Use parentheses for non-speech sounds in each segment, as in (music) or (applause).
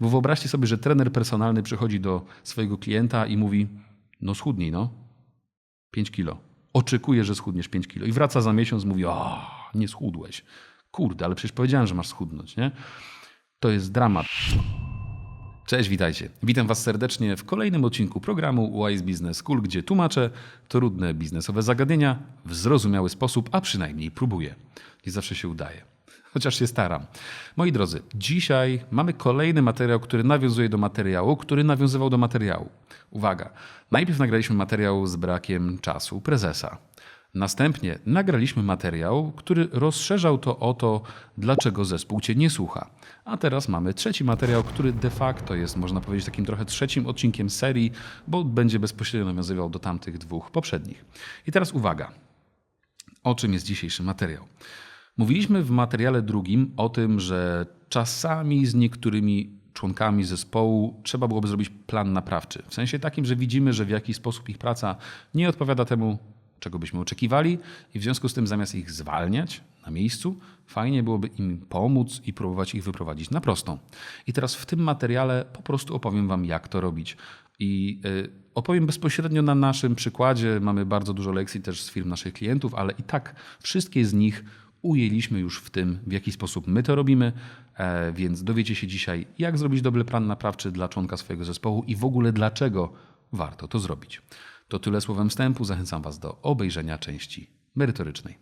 Bo wyobraźcie sobie, że trener personalny przychodzi do swojego klienta i mówi: No, schudnij, no. 5 kilo. Oczekuje, że schudniesz 5 kilo. I wraca za miesiąc, mówi: O, nie schudłeś. Kurde, ale przecież powiedziałem, że masz schudnąć, nie? To jest dramat. Cześć, witajcie. Witam Was serdecznie w kolejnym odcinku programu Wise Business School, gdzie tłumaczę trudne biznesowe zagadnienia w zrozumiały sposób, a przynajmniej próbuję. Nie zawsze się udaje, chociaż się staram. Moi drodzy, dzisiaj mamy kolejny materiał, który nawiązuje do materiału, który nawiązywał do materiału. Uwaga, najpierw nagraliśmy materiał z brakiem czasu prezesa. Następnie nagraliśmy materiał, który rozszerzał to o to, dlaczego zespół Cię nie słucha. A teraz mamy trzeci materiał, który de facto jest, można powiedzieć, takim trochę trzecim odcinkiem serii, bo będzie bezpośrednio nawiązywał do tamtych dwóch poprzednich. I teraz uwaga, o czym jest dzisiejszy materiał. Mówiliśmy w materiale drugim o tym, że czasami z niektórymi członkami zespołu trzeba byłoby zrobić plan naprawczy. W sensie takim, że widzimy, że w jakiś sposób ich praca nie odpowiada temu, czego byśmy oczekiwali, i w związku z tym zamiast ich zwalniać na miejscu, fajnie byłoby im pomóc i próbować ich wyprowadzić na prostą. I teraz w tym materiale po prostu opowiem Wam, jak to robić. I y, opowiem bezpośrednio na naszym przykładzie. Mamy bardzo dużo lekcji też z firm naszych klientów, ale i tak wszystkie z nich ujęliśmy już w tym, w jaki sposób my to robimy, e, więc dowiecie się dzisiaj, jak zrobić dobry plan naprawczy dla członka swojego zespołu i w ogóle dlaczego warto to zrobić. To tyle słowem wstępu. Zachęcam Was do obejrzenia części merytorycznej.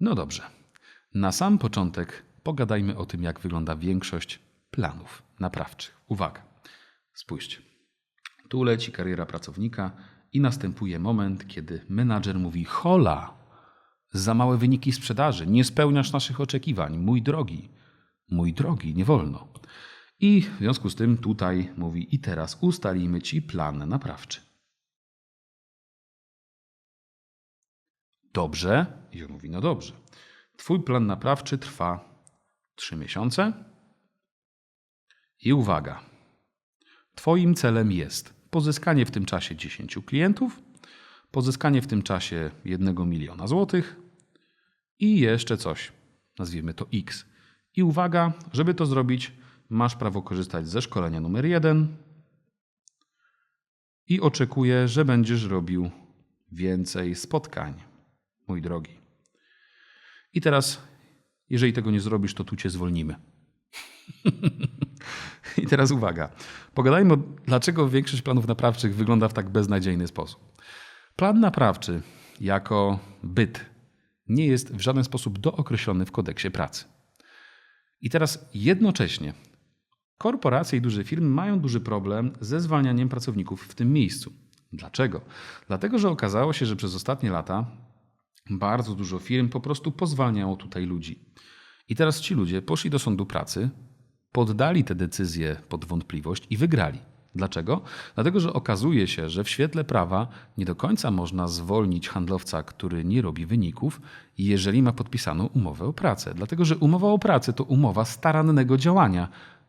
No dobrze. Na sam początek pogadajmy o tym, jak wygląda większość planów naprawczych. Uwaga, spójrzcie. Tu leci kariera pracownika i następuje moment, kiedy menadżer mówi: Hola, za małe wyniki sprzedaży, nie spełniasz naszych oczekiwań, mój drogi, mój drogi, nie wolno. I w związku z tym tutaj mówi: I teraz ustalimy ci plan naprawczy. Dobrze. I on mówi: No dobrze. Twój plan naprawczy trwa 3 miesiące. I uwaga. Twoim celem jest pozyskanie w tym czasie 10 klientów, pozyskanie w tym czasie 1 miliona złotych i jeszcze coś. Nazwijmy to X. I uwaga, żeby to zrobić, masz prawo korzystać ze szkolenia numer 1 i oczekuję, że będziesz robił więcej spotkań, mój drogi. I teraz, jeżeli tego nie zrobisz, to tu cię zwolnimy. I teraz uwaga. Pogadajmy, dlaczego większość planów naprawczych wygląda w tak beznadziejny sposób. Plan naprawczy jako byt nie jest w żaden sposób dookreślony w kodeksie pracy. I teraz jednocześnie korporacje i duże firmy mają duży problem ze zwalnianiem pracowników w tym miejscu. Dlaczego? Dlatego, że okazało się, że przez ostatnie lata bardzo dużo firm po prostu pozwalniało tutaj ludzi. I teraz ci ludzie poszli do sądu pracy, poddali te decyzje pod wątpliwość i wygrali. Dlaczego? Dlatego, że okazuje się, że w świetle prawa nie do końca można zwolnić handlowca, który nie robi wyników, jeżeli ma podpisaną umowę o pracę. Dlatego, że umowa o pracę to umowa starannego działania,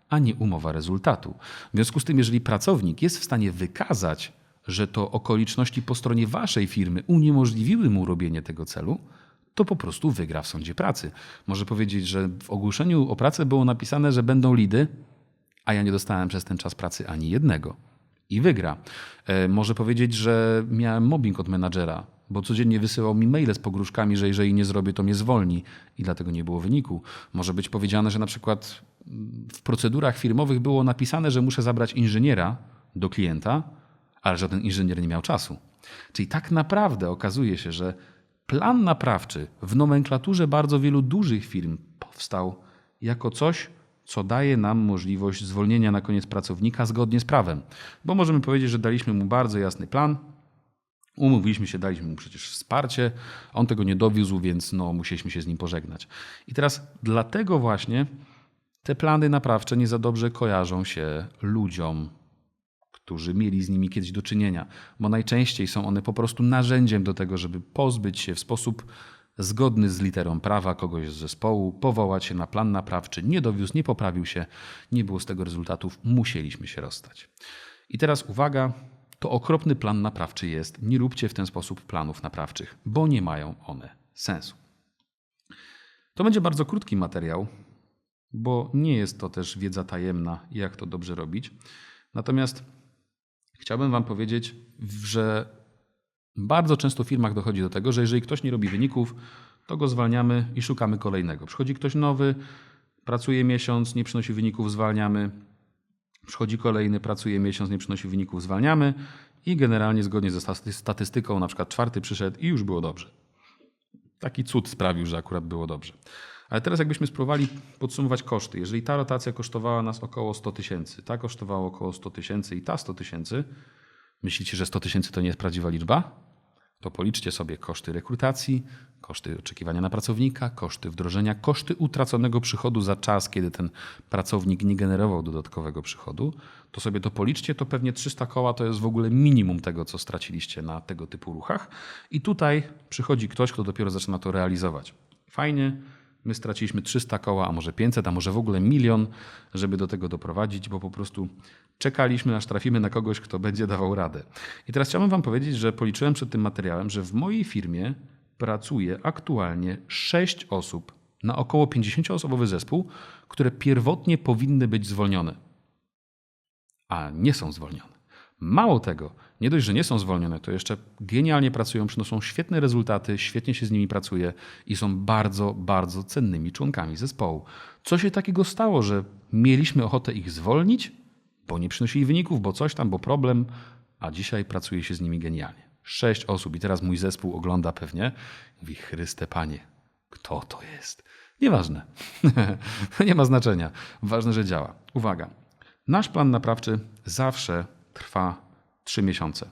a nie umowa rezultatu. W związku z tym, jeżeli pracownik jest w stanie wykazać, że to okoliczności po stronie waszej firmy uniemożliwiły mu robienie tego celu, to po prostu wygra w sądzie pracy. Może powiedzieć, że w ogłoszeniu o pracę było napisane, że będą lidy, a ja nie dostałem przez ten czas pracy ani jednego. I wygra. E, może powiedzieć, że miałem mobbing od menadżera, bo codziennie wysyłał mi maile z pogróżkami, że jeżeli nie zrobię, to mnie zwolni i dlatego nie było wyniku. Może być powiedziane, że na przykład w procedurach firmowych było napisane, że muszę zabrać inżyniera do klienta, ale żaden inżynier nie miał czasu. Czyli tak naprawdę okazuje się, że plan naprawczy w nomenklaturze bardzo wielu dużych firm powstał jako coś, co daje nam możliwość zwolnienia na koniec pracownika zgodnie z prawem. Bo możemy powiedzieć, że daliśmy mu bardzo jasny plan, umówiliśmy się, daliśmy mu przecież wsparcie, on tego nie dowiózł, więc no, musieliśmy się z nim pożegnać. I teraz dlatego właśnie te plany naprawcze nie za dobrze kojarzą się ludziom, którzy mieli z nimi kiedyś do czynienia, bo najczęściej są one po prostu narzędziem do tego, żeby pozbyć się w sposób zgodny z literą prawa kogoś z zespołu, powołać się na plan naprawczy, nie dowiózł, nie poprawił się, nie było z tego rezultatów, musieliśmy się rozstać. I teraz uwaga, to okropny plan naprawczy jest. Nie róbcie w ten sposób planów naprawczych, bo nie mają one sensu. To będzie bardzo krótki materiał, bo nie jest to też wiedza tajemna, jak to dobrze robić. Natomiast chciałbym Wam powiedzieć, że bardzo często w firmach dochodzi do tego, że jeżeli ktoś nie robi wyników, to go zwalniamy i szukamy kolejnego. Przychodzi ktoś nowy, pracuje miesiąc, nie przynosi wyników, zwalniamy. Przychodzi kolejny, pracuje miesiąc, nie przynosi wyników, zwalniamy i generalnie zgodnie ze statystyką, na przykład czwarty przyszedł i już było dobrze. Taki cud sprawił, że akurat było dobrze. Ale teraz jakbyśmy spróbowali podsumować koszty. Jeżeli ta rotacja kosztowała nas około 100 tysięcy, ta kosztowała około 100 tysięcy i ta 100 tysięcy, myślicie, że 100 tysięcy to nie jest prawdziwa liczba? To policzcie sobie koszty rekrutacji, koszty oczekiwania na pracownika, koszty wdrożenia, koszty utraconego przychodu za czas, kiedy ten pracownik nie generował dodatkowego przychodu. To sobie to policzcie, to pewnie 300 koła to jest w ogóle minimum tego, co straciliście na tego typu ruchach. I tutaj przychodzi ktoś, kto dopiero zaczyna to realizować. Fajnie, My straciliśmy 300 koła, a może 500, a może w ogóle milion, żeby do tego doprowadzić, bo po prostu czekaliśmy, aż trafimy na kogoś, kto będzie dawał radę. I teraz chciałbym Wam powiedzieć, że policzyłem przed tym materiałem, że w mojej firmie pracuje aktualnie 6 osób na około 50-osobowy zespół, które pierwotnie powinny być zwolnione, a nie są zwolnione. Mało tego, nie dość, że nie są zwolnione, to jeszcze genialnie pracują, przynoszą świetne rezultaty, świetnie się z nimi pracuje i są bardzo, bardzo cennymi członkami zespołu. Co się takiego stało, że mieliśmy ochotę ich zwolnić, bo nie przynosili wyników, bo coś tam, bo problem, a dzisiaj pracuje się z nimi genialnie. Sześć osób i teraz mój zespół ogląda pewnie i mówi, Chryste Panie, kto to jest? Nieważne. (laughs) nie ma znaczenia. Ważne, że działa. Uwaga. Nasz plan naprawczy zawsze trwa 3 miesiące.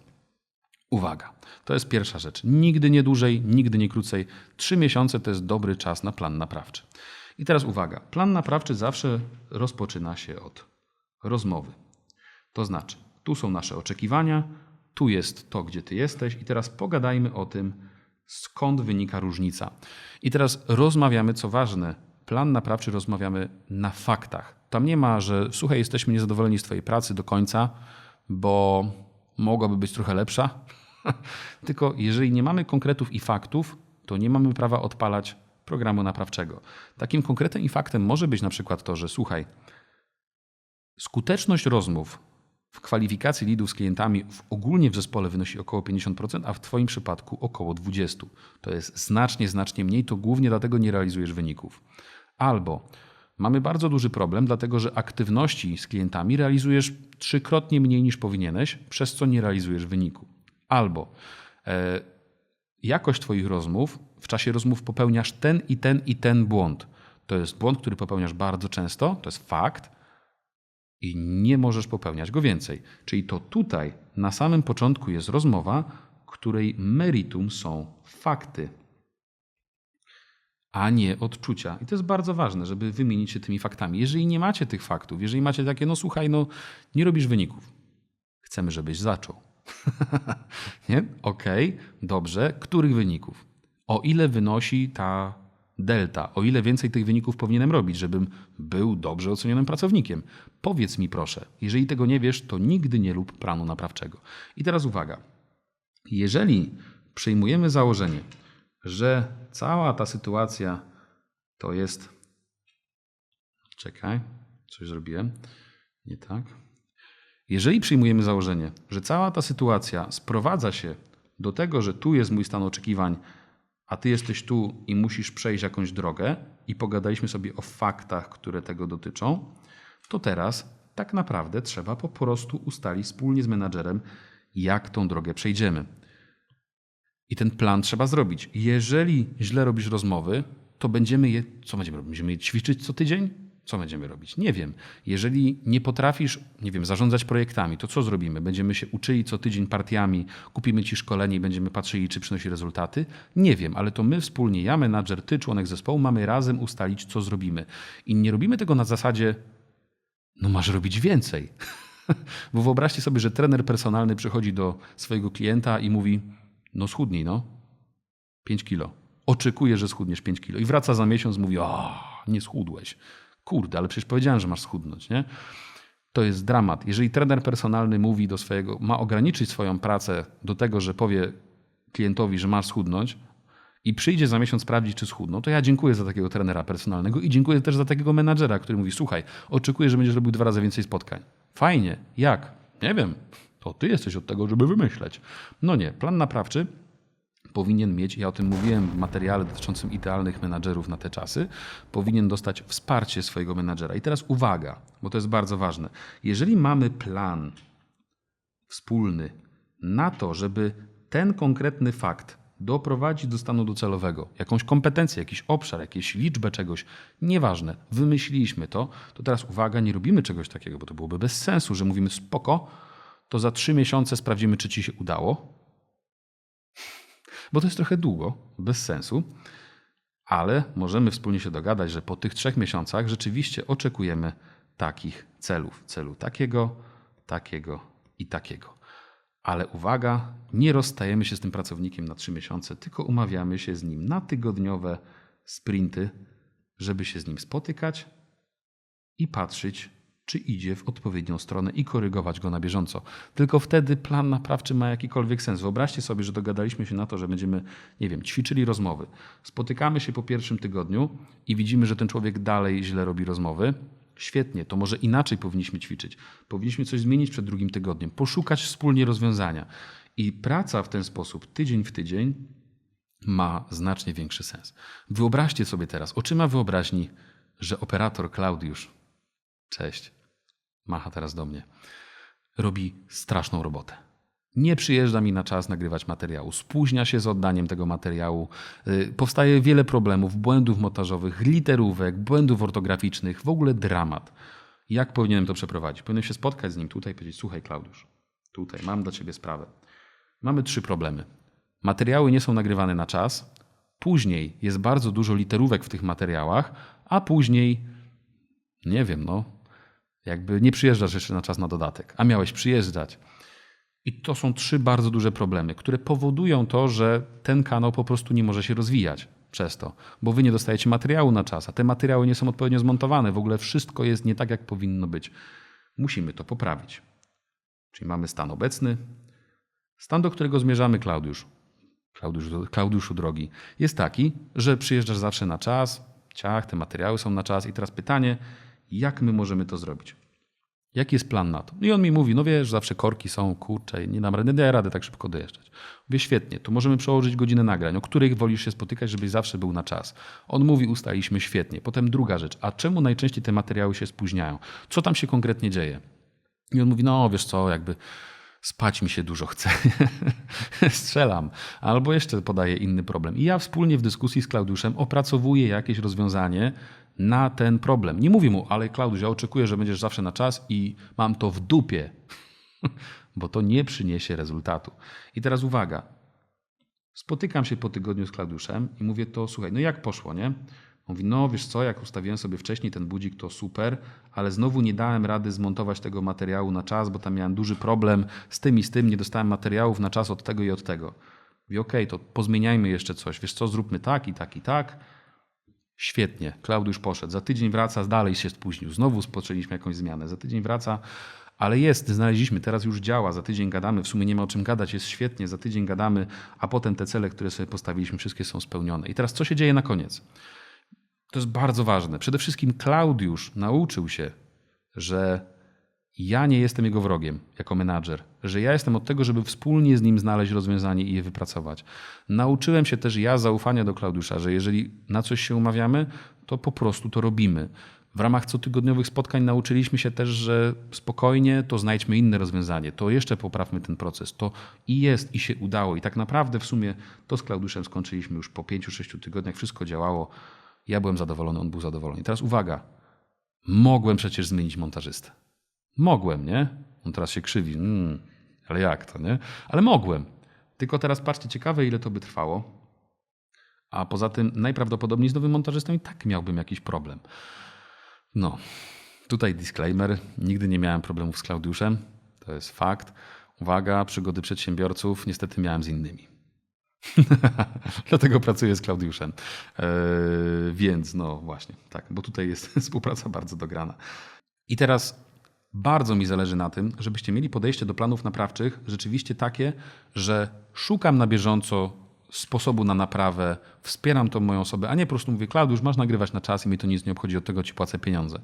Uwaga, to jest pierwsza rzecz. Nigdy nie dłużej, nigdy nie krócej. 3 miesiące to jest dobry czas na plan naprawczy. I teraz uwaga, plan naprawczy zawsze rozpoczyna się od rozmowy. To znaczy, tu są nasze oczekiwania, tu jest to, gdzie ty jesteś, i teraz pogadajmy o tym, skąd wynika różnica. I teraz rozmawiamy, co ważne, plan naprawczy rozmawiamy na faktach. Tam nie ma, że słuchaj, jesteśmy niezadowoleni z Twojej pracy do końca, bo mogłaby być trochę lepsza. (laughs) Tylko jeżeli nie mamy konkretów i faktów, to nie mamy prawa odpalać programu naprawczego. Takim konkretem i faktem może być na przykład to, że słuchaj, skuteczność rozmów w kwalifikacji lidów z klientami w ogólnie w zespole wynosi około 50%, a w Twoim przypadku około 20%. To jest znacznie, znacznie mniej, to głównie dlatego nie realizujesz wyników. Albo Mamy bardzo duży problem, dlatego że aktywności z klientami realizujesz trzykrotnie mniej niż powinieneś, przez co nie realizujesz wyniku. Albo e, jakość Twoich rozmów, w czasie rozmów popełniasz ten i ten i ten błąd. To jest błąd, który popełniasz bardzo często, to jest fakt i nie możesz popełniać go więcej. Czyli to tutaj na samym początku jest rozmowa, której meritum są fakty a nie odczucia. I to jest bardzo ważne, żeby wymienić się tymi faktami. Jeżeli nie macie tych faktów, jeżeli macie takie, no słuchaj, no nie robisz wyników, chcemy, żebyś zaczął. (laughs) nie? Okej, okay, dobrze. Których wyników? O ile wynosi ta delta? O ile więcej tych wyników powinienem robić, żebym był dobrze ocenionym pracownikiem? Powiedz mi proszę. Jeżeli tego nie wiesz, to nigdy nie lub planu naprawczego. I teraz uwaga. Jeżeli przyjmujemy założenie, że cała ta sytuacja to jest. Czekaj, coś zrobiłem. Nie tak. Jeżeli przyjmujemy założenie, że cała ta sytuacja sprowadza się do tego, że tu jest mój stan oczekiwań, a ty jesteś tu i musisz przejść jakąś drogę, i pogadaliśmy sobie o faktach, które tego dotyczą, to teraz tak naprawdę trzeba po prostu ustalić wspólnie z menadżerem, jak tą drogę przejdziemy. I ten plan trzeba zrobić. Jeżeli źle robisz rozmowy, to będziemy je. Co będziemy robić? Będziemy je ćwiczyć co tydzień? Co będziemy robić? Nie wiem. Jeżeli nie potrafisz, nie wiem, zarządzać projektami, to co zrobimy? Będziemy się uczyli co tydzień partiami, kupimy ci szkolenie i będziemy patrzyli, czy przynosi rezultaty? Nie wiem, ale to my wspólnie, ja, menadżer, ty, członek zespołu, mamy razem ustalić, co zrobimy. I nie robimy tego na zasadzie, no masz robić więcej. (laughs) Bo wyobraźcie sobie, że trener personalny przychodzi do swojego klienta i mówi: no schudnij, no. 5 kilo. Oczekuje, że schudniesz 5 kilo. I wraca za miesiąc, mówi, o, nie schudłeś. Kurde, ale przecież powiedziałem, że masz schudnąć, nie? To jest dramat. Jeżeli trener personalny mówi do swojego, ma ograniczyć swoją pracę do tego, że powie klientowi, że masz schudnąć i przyjdzie za miesiąc sprawdzić, czy schudną, to ja dziękuję za takiego trenera personalnego i dziękuję też za takiego menadżera, który mówi, słuchaj, oczekuję, że będziesz robił dwa razy więcej spotkań. Fajnie. Jak? Nie wiem. To ty jesteś od tego, żeby wymyśleć. No nie. Plan naprawczy powinien mieć, ja o tym mówiłem w materiale dotyczącym idealnych menadżerów na te czasy, powinien dostać wsparcie swojego menadżera. I teraz uwaga, bo to jest bardzo ważne. Jeżeli mamy plan wspólny na to, żeby ten konkretny fakt doprowadzić do stanu docelowego, jakąś kompetencję, jakiś obszar, jakąś liczbę czegoś, nieważne, wymyśliliśmy to, to teraz uwaga, nie robimy czegoś takiego, bo to byłoby bez sensu, że mówimy spoko, to za trzy miesiące sprawdzimy, czy ci się udało, bo to jest trochę długo, bez sensu, ale możemy wspólnie się dogadać, że po tych trzech miesiącach rzeczywiście oczekujemy takich celów. Celu takiego, takiego i takiego. Ale uwaga, nie rozstajemy się z tym pracownikiem na trzy miesiące, tylko umawiamy się z nim na tygodniowe sprinty, żeby się z nim spotykać i patrzeć, czy idzie w odpowiednią stronę i korygować go na bieżąco. Tylko wtedy plan naprawczy ma jakikolwiek sens. Wyobraźcie sobie, że dogadaliśmy się na to, że będziemy, nie wiem, ćwiczyli rozmowy. Spotykamy się po pierwszym tygodniu i widzimy, że ten człowiek dalej źle robi rozmowy. Świetnie, to może inaczej powinniśmy ćwiczyć. Powinniśmy coś zmienić przed drugim tygodniem, poszukać wspólnie rozwiązania. I praca w ten sposób, tydzień w tydzień, ma znacznie większy sens. Wyobraźcie sobie teraz, oczyma wyobraźni, że operator Klaudiusz, cześć, macha teraz do mnie, robi straszną robotę. Nie przyjeżdża mi na czas nagrywać materiału, spóźnia się z oddaniem tego materiału, yy, powstaje wiele problemów, błędów montażowych, literówek, błędów ortograficznych, w ogóle dramat. Jak powinienem to przeprowadzić? Powinienem się spotkać z nim tutaj i powiedzieć: Słuchaj, Klaudiusz, tutaj mam dla ciebie sprawę. Mamy trzy problemy. Materiały nie są nagrywane na czas, później jest bardzo dużo literówek w tych materiałach, a później, nie wiem, no, jakby nie przyjeżdżasz jeszcze na czas na dodatek, a miałeś przyjeżdżać. I to są trzy bardzo duże problemy, które powodują to, że ten kanał po prostu nie może się rozwijać przez to, bo wy nie dostajecie materiału na czas, a te materiały nie są odpowiednio zmontowane. W ogóle wszystko jest nie tak, jak powinno być. Musimy to poprawić. Czyli mamy stan obecny, stan, do którego zmierzamy, Klaudiusz. Klaudiusz, Klaudiuszu drogi, jest taki, że przyjeżdżasz zawsze na czas, ciach, te materiały są na czas i teraz pytanie, jak my możemy to zrobić? Jaki jest plan na to? I on mi mówi, no wiesz, zawsze korki są, kurczę, nie dam rady, nie daję rady tak szybko dojeżdżać. Mówię, świetnie, to możemy przełożyć godzinę nagrań, o których wolisz się spotykać, żebyś zawsze był na czas. On mówi, ustaliśmy, świetnie. Potem druga rzecz, a czemu najczęściej te materiały się spóźniają? Co tam się konkretnie dzieje? I on mówi, no wiesz co, jakby spać mi się dużo chce. (laughs) Strzelam. Albo jeszcze podaję inny problem. I ja wspólnie w dyskusji z Klaudiuszem opracowuję jakieś rozwiązanie na ten problem. Nie mówię mu, ale Klaudiusz, ja oczekuję, że będziesz zawsze na czas i mam to w dupie, (laughs) bo to nie przyniesie rezultatu. I teraz uwaga. Spotykam się po tygodniu z Klaudiuszem i mówię to, słuchaj, no jak poszło, nie? Mówi, no wiesz co, jak ustawiłem sobie wcześniej ten budzik, to super, ale znowu nie dałem rady zmontować tego materiału na czas, bo tam miałem duży problem z tym i z tym, nie dostałem materiałów na czas od tego i od tego. Mówi, okej, okay, to pozmieniajmy jeszcze coś, wiesz co, zróbmy tak i tak i tak. Świetnie, Klaudiusz poszedł, za tydzień wraca, dalej się spóźnił, znowu spoczęliśmy jakąś zmianę, za tydzień wraca, ale jest, znaleźliśmy, teraz już działa, za tydzień gadamy, w sumie nie ma o czym gadać, jest świetnie, za tydzień gadamy, a potem te cele, które sobie postawiliśmy, wszystkie są spełnione. I teraz co się dzieje na koniec? To jest bardzo ważne. Przede wszystkim Klaudiusz nauczył się, że ja nie jestem jego wrogiem jako menadżer, że ja jestem od tego, żeby wspólnie z nim znaleźć rozwiązanie i je wypracować. Nauczyłem się też ja zaufania do Klaudiusza, że jeżeli na coś się umawiamy, to po prostu to robimy. W ramach cotygodniowych spotkań nauczyliśmy się też, że spokojnie to znajdźmy inne rozwiązanie, to jeszcze poprawmy ten proces. To i jest, i się udało. I tak naprawdę w sumie to z Klaudiuszem skończyliśmy już po 5-6 tygodniach, wszystko działało. Ja byłem zadowolony, on był zadowolony. Teraz uwaga, mogłem przecież zmienić montażystę. Mogłem, nie? On teraz się krzywi. Mm, ale jak to, nie? Ale mogłem. Tylko teraz patrzcie, ciekawe ile to by trwało. A poza tym najprawdopodobniej z nowym montażystą i tak miałbym jakiś problem. No, tutaj disclaimer. Nigdy nie miałem problemów z Klaudiuszem. To jest fakt. Uwaga, przygody przedsiębiorców niestety miałem z innymi. (laughs) Dlatego pracuję z Klaudiuszem. Eee, więc no właśnie, tak, bo tutaj jest (laughs) współpraca bardzo dograna. I teraz bardzo mi zależy na tym, żebyście mieli podejście do planów naprawczych rzeczywiście takie, że szukam na bieżąco sposobu na naprawę, wspieram tą moją osobę, a nie po prostu mówię, Klaudiusz, masz nagrywać na czas i mi to nic nie obchodzi, od tego ci płacę pieniądze.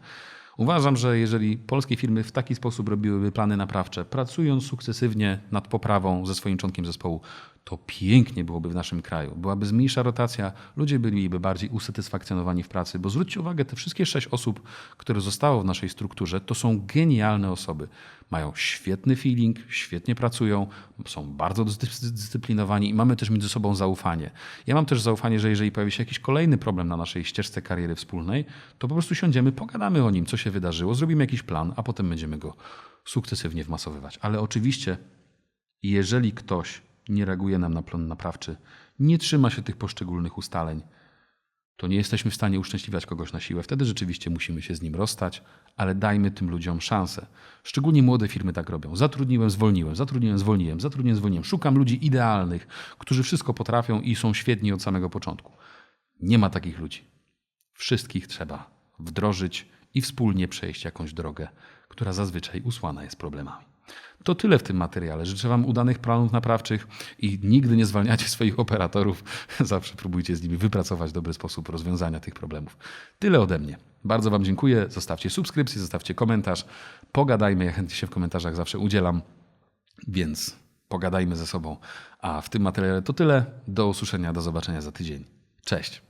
Uważam, że jeżeli polskie firmy w taki sposób robiłyby plany naprawcze, pracując sukcesywnie nad poprawą ze swoim członkiem zespołu, to pięknie byłoby w naszym kraju. Byłaby mniejsza rotacja, ludzie byliby bardziej usatysfakcjonowani w pracy, bo zwróćcie uwagę, te wszystkie sześć osób, które zostało w naszej strukturze, to są genialne osoby. Mają świetny feeling, świetnie pracują, są bardzo zdyscyplinowani i mamy też między sobą zaufanie. Ja mam też zaufanie, że jeżeli pojawi się jakiś kolejny problem na naszej ścieżce kariery wspólnej, to po prostu siądziemy, pogadamy o nim, co się wydarzyło, zrobimy jakiś plan, a potem będziemy go sukcesywnie wmasowywać. Ale oczywiście, jeżeli ktoś nie reaguje nam na plan naprawczy, nie trzyma się tych poszczególnych ustaleń, to nie jesteśmy w stanie uszczęśliwiać kogoś na siłę. Wtedy rzeczywiście musimy się z nim rozstać, ale dajmy tym ludziom szansę. Szczególnie młode firmy tak robią. Zatrudniłem, zwolniłem, zatrudniłem, zwolniłem, zatrudniłem, zwolniłem. Szukam ludzi idealnych, którzy wszystko potrafią i są świetni od samego początku. Nie ma takich ludzi. Wszystkich trzeba wdrożyć i wspólnie przejść jakąś drogę, która zazwyczaj usłana jest problemami. To tyle w tym materiale. Życzę Wam udanych planów naprawczych i nigdy nie zwalniacie swoich operatorów. (laughs) Zawsze próbujcie z nimi wypracować dobry sposób rozwiązania tych problemów. Tyle ode mnie. Bardzo Wam dziękuję. Zostawcie subskrypcję, zostawcie komentarz. Pogadajmy. Ja chętnie się w komentarzach zawsze udzielam, więc pogadajmy ze sobą. A w tym materiale to tyle. Do usłyszenia, do zobaczenia za tydzień. Cześć.